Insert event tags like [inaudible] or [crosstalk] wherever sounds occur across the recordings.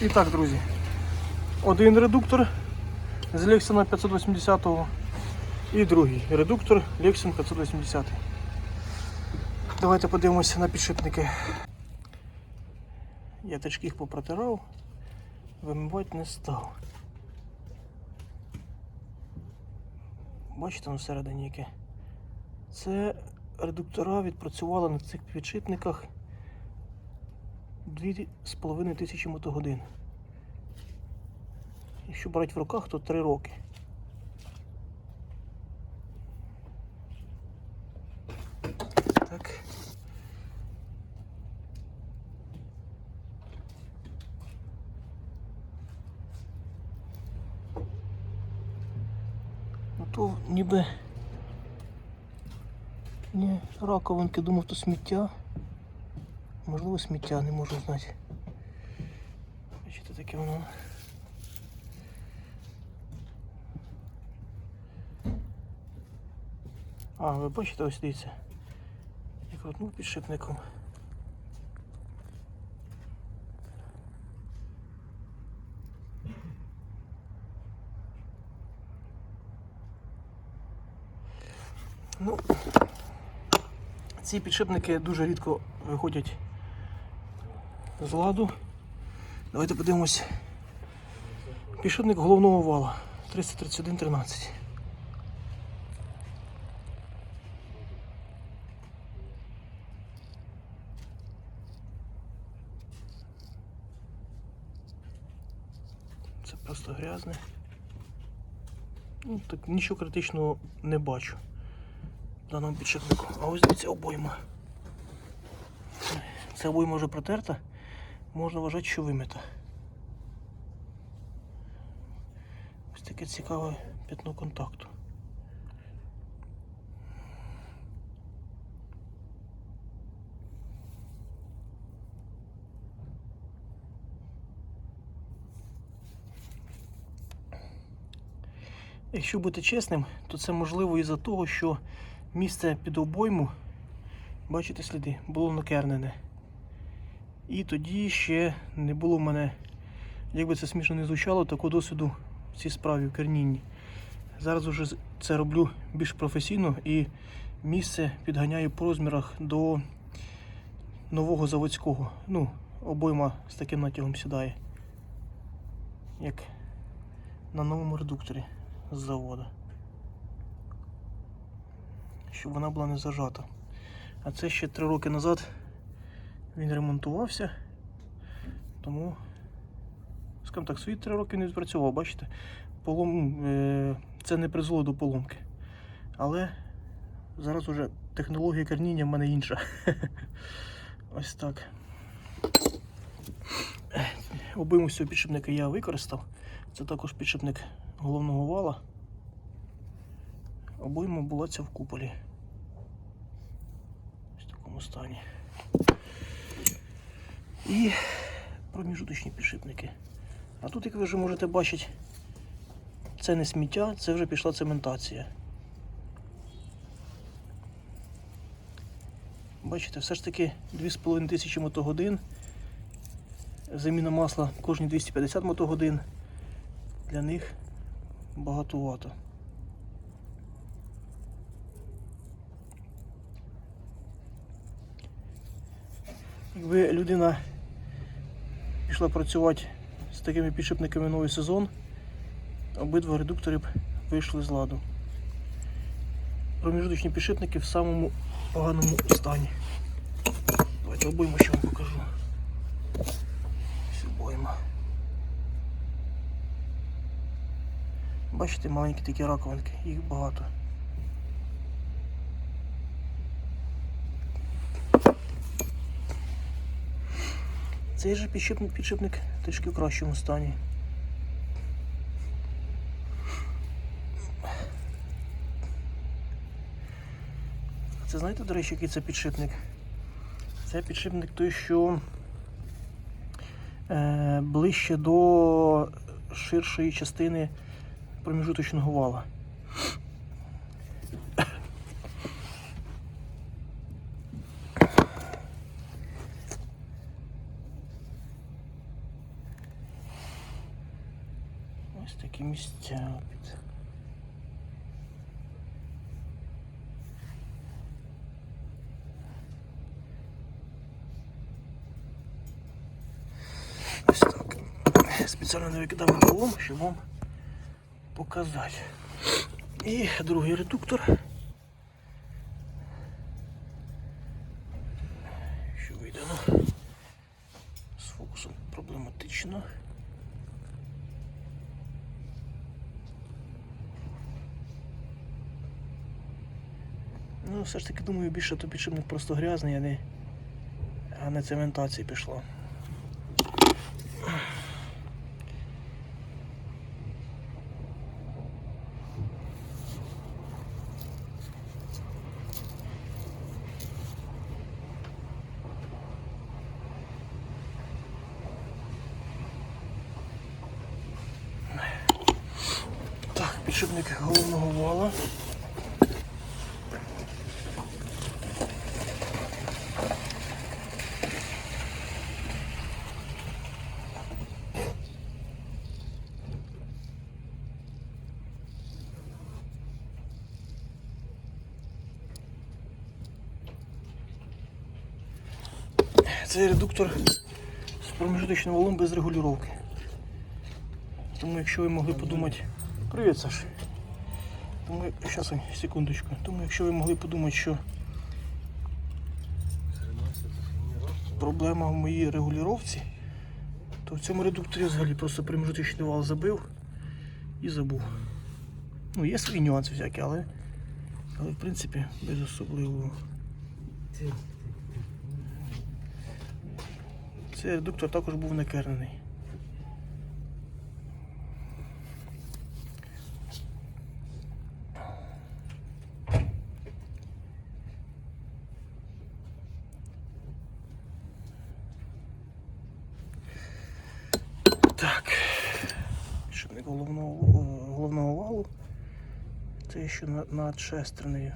І так, друзі, один редуктор з Lexan 580 і другий редуктор Lexan 580. Давайте подивимося на підшипники. Я трішки їх попротирав, вимивати не став. Бачите, всередині яке. Це редуктора відпрацювали на цих підшипниках 2,5 тисячі мотогодин. Якщо брати в руках, то 3 роки. Так. Ну то ніби ні, раковинки, думав, то сміття. Можливо, сміття, не можу знати. Бачите, таке воно. А, ви бачите, ось дивіться. Я крутнув підшипником. Ну, ці підшипники дуже рідко виходять з ладу. Давайте подивимось. Підшипник головного вала 331.13. Це просто грязне. Ну, так нічого критичного не бачу в даному підшипнику. А ось дивіться обойма. Ця обойма вже протерта, можна вважати, що вимита. Ось таке цікаве пятно контакту. Якщо бути чесним, то це можливо із-за того, що місце під обойму, бачите сліди, було накернене. І тоді ще не було в мене, як би це смішно не звучало, такого досвіду в цій справі в кернінні. Зараз уже з- це роблю більш професійно і місце підганяю по розмірах до нового заводського. Ну, обойма з таким натягом сідає. Як на новому редукторі з заводу. Щоб вона була не зажата. А це ще три роки назад він ремонтувався, тому, скажімо так, свої три роки не відпрацював, бачите? Полом, е, це не призвело до поломки. Але зараз уже технологія керніння в мене інша. [laughs] Ось так. Обойму цього підшипника я використав. Це також підшипник головного вала. Обойма була ця в куполі. Ось в такому стані. І проміжуточні підшипники. А тут, як ви вже можете бачити, це не сміття, це вже пішла цементація. Бачите, все ж таки 2,5 тисячі мотогодин. Заміна масла кожні 250 мотогодин. Для них багатовато. Якби людина пішла працювати з такими підшипниками новий сезон, обидва редуктори б вийшли з ладу. Проміжуточні підшипники в самому поганому стані. Давайте обойму ще вам покажу. Ось обойма. Бачите, маленькі такі раковинки, їх багато. Цей же підшипник, підшипник трішки в кращому стані. Це знаєте, до речі, який це підшипник? Це підшипник той, що е, ближче до ширшої частини проміжуточного вала. Ось такі місця. Під... Ось так. Спеціально не викидав рукавом, щоб вам показати. І другий редуктор. Що вийде, ну, з фокусом проблематично. Ну, все ж таки думаю, більше то підшипник просто грязний, а не, а не цементація пішла. Так, підшипник головного вала. Цей редуктор з промежуточним валом без регулювання. Тому якщо ви могли подумати... Привіт, Саш. Тому, зараз, секундочку. Тому якщо ви могли подумати, що проблема в моїй регулювання, то в цьому редукторі взагалі просто промежуточний вал забив і забув. Ну, є свої нюанси всякі, але, але в принципі без особливого. Цей редуктор також був накернений. Так. Підшипник головного, головного валу. Це ще на- над шестернею.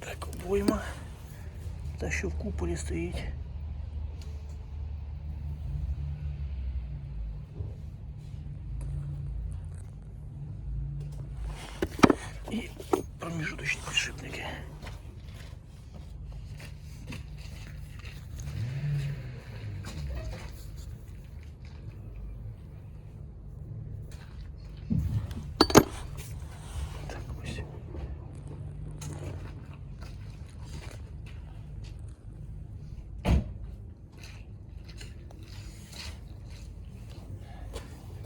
Так, обойма. Та, що в куполі стоїть.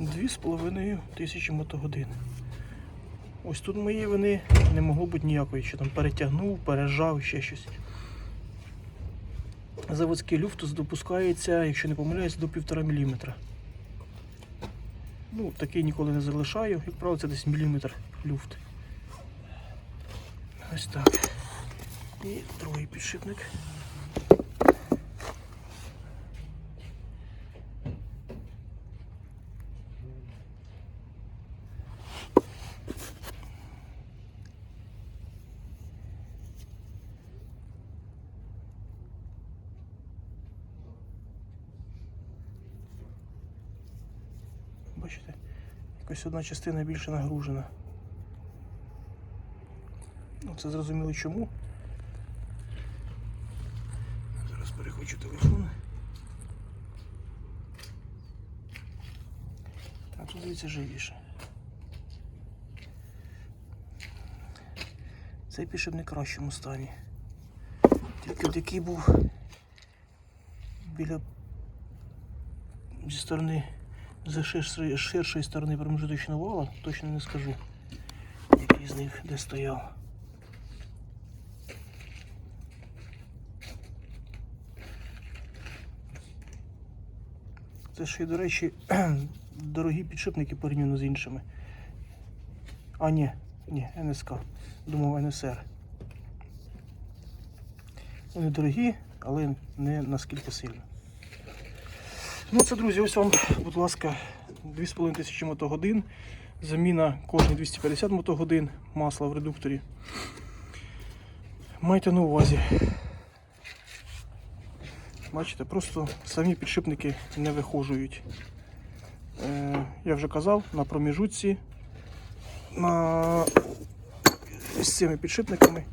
2,5 тисячі мотогодин. Ось тут моєї вини не могло бути ніякої, що там перетягнув, пережав ще щось. Заводський люфт допускається, якщо не помиляюсь, до 1,5 мм. Ну, такий ніколи не залишаю, як правило, це десь міліметр люфт. Ось так. І другий підшипник. Бачите, якось одна частина більше нагружена. Ну, це зрозуміло чому. Зараз перехочу телефон. А тут дивіться живіше. Цей пішов в не кращому стані. Тільки от який був біля зі сторони з ширшої, сторони промежуточного вала, точно не скажу, який з них де стояв. Це ще, й, до речі, [clears throat] дорогі підшипники порівняно з іншими. А, ні, ні, НСК. Думав НСР. Вони дорогі, але не наскільки сильно. Ну це, друзі, ось вам, будь ласка, 2,5 тисячі мотогодин заміна кожні 250 мотогодин масла в редукторі. Майте на увазі. Бачите, просто самі підшипники не вихожують. Е, я вже казав, на проміжутці на з цими підшипниками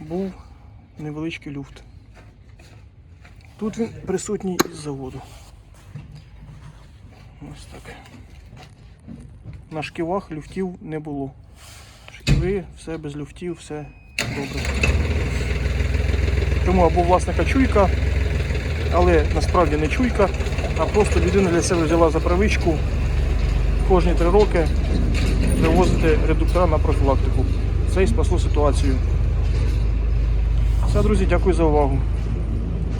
був невеличкий люфт. Тут він присутній із заводу. Ось так. На шківах люфтів не було. Шківи, все без люфтів, все добре. Тому або власника чуйка, але насправді не чуйка, а просто людина для себе взяла за правичку кожні три роки привозити редуктора на профілактику. Це і спасло ситуацію. Все, друзі, дякую за увагу.